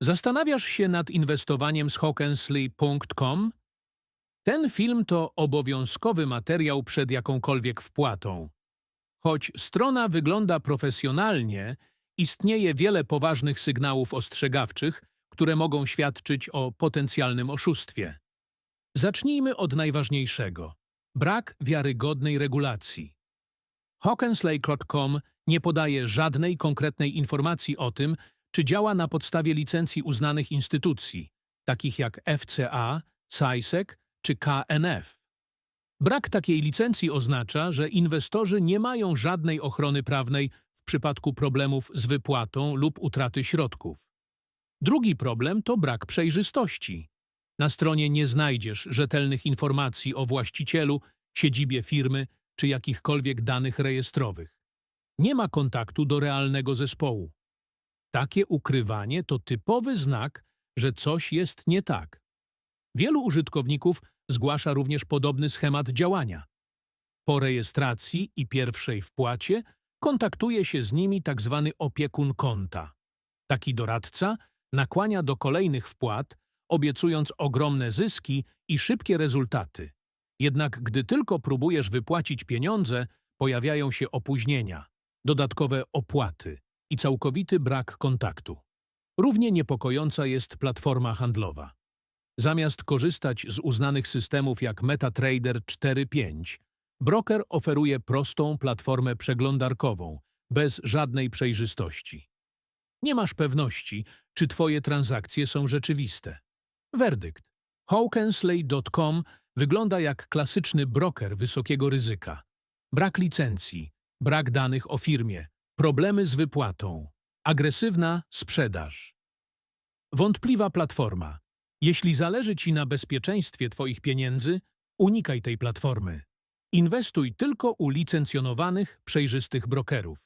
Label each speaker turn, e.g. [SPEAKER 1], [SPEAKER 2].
[SPEAKER 1] Zastanawiasz się nad inwestowaniem z hawkensley.com? Ten film to obowiązkowy materiał przed jakąkolwiek wpłatą. Choć strona wygląda profesjonalnie, istnieje wiele poważnych sygnałów ostrzegawczych, które mogą świadczyć o potencjalnym oszustwie. Zacznijmy od najważniejszego. Brak wiarygodnej regulacji. Hawkensley.com nie podaje żadnej konkretnej informacji o tym, czy działa na podstawie licencji uznanych instytucji, takich jak FCA, CISEC czy KNF. Brak takiej licencji oznacza, że inwestorzy nie mają żadnej ochrony prawnej w przypadku problemów z wypłatą lub utraty środków. Drugi problem to brak przejrzystości. Na stronie nie znajdziesz rzetelnych informacji o właścicielu, siedzibie firmy czy jakichkolwiek danych rejestrowych. Nie ma kontaktu do realnego zespołu. Takie ukrywanie to typowy znak, że coś jest nie tak. Wielu użytkowników zgłasza również podobny schemat działania. Po rejestracji i pierwszej wpłacie kontaktuje się z nimi tzw. opiekun konta. Taki doradca nakłania do kolejnych wpłat, obiecując ogromne zyski i szybkie rezultaty. Jednak gdy tylko próbujesz wypłacić pieniądze, pojawiają się opóźnienia, dodatkowe opłaty i całkowity brak kontaktu. Równie niepokojąca jest platforma handlowa. Zamiast korzystać z uznanych systemów jak MetaTrader 4.5, broker oferuje prostą platformę przeglądarkową, bez żadnej przejrzystości. Nie masz pewności, czy twoje transakcje są rzeczywiste. Werdykt. Hawkensley.com wygląda jak klasyczny broker wysokiego ryzyka. Brak licencji, brak danych o firmie, problemy z wypłatą, agresywna sprzedaż. Wątpliwa platforma. Jeśli zależy Ci na bezpieczeństwie Twoich pieniędzy, unikaj tej platformy. Inwestuj tylko u licencjonowanych, przejrzystych brokerów.